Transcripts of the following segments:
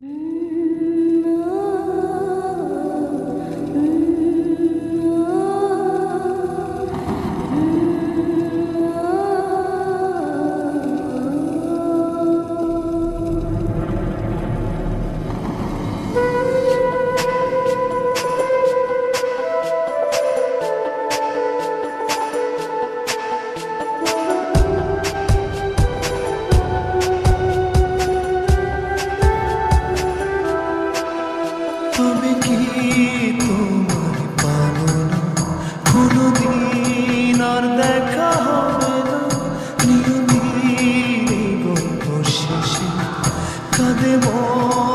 তবে more.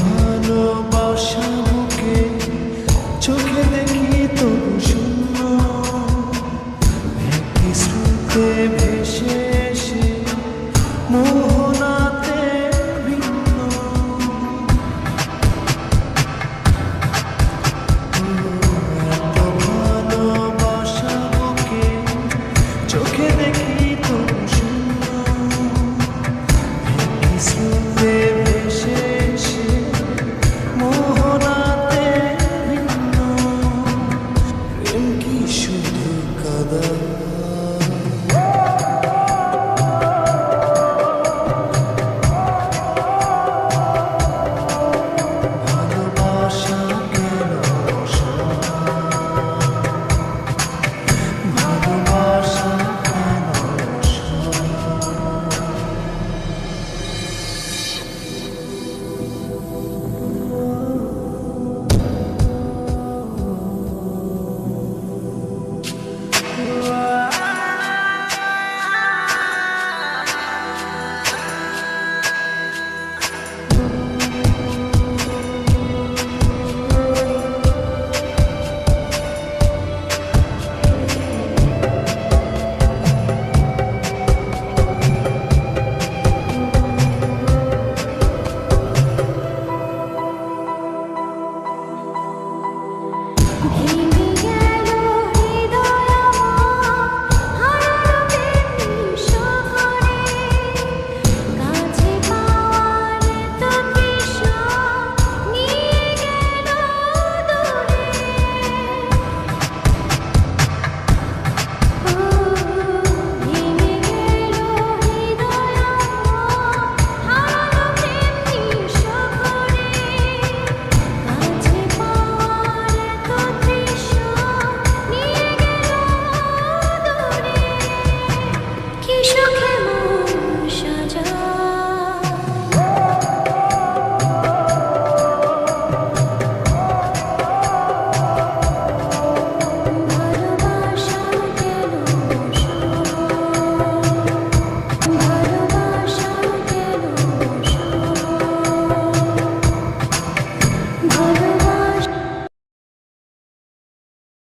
ভালোবাসা বুকে চোখে মোহনাতে ভিন্ন। এত চোখে দেখি তবু শূন্য। একটি love.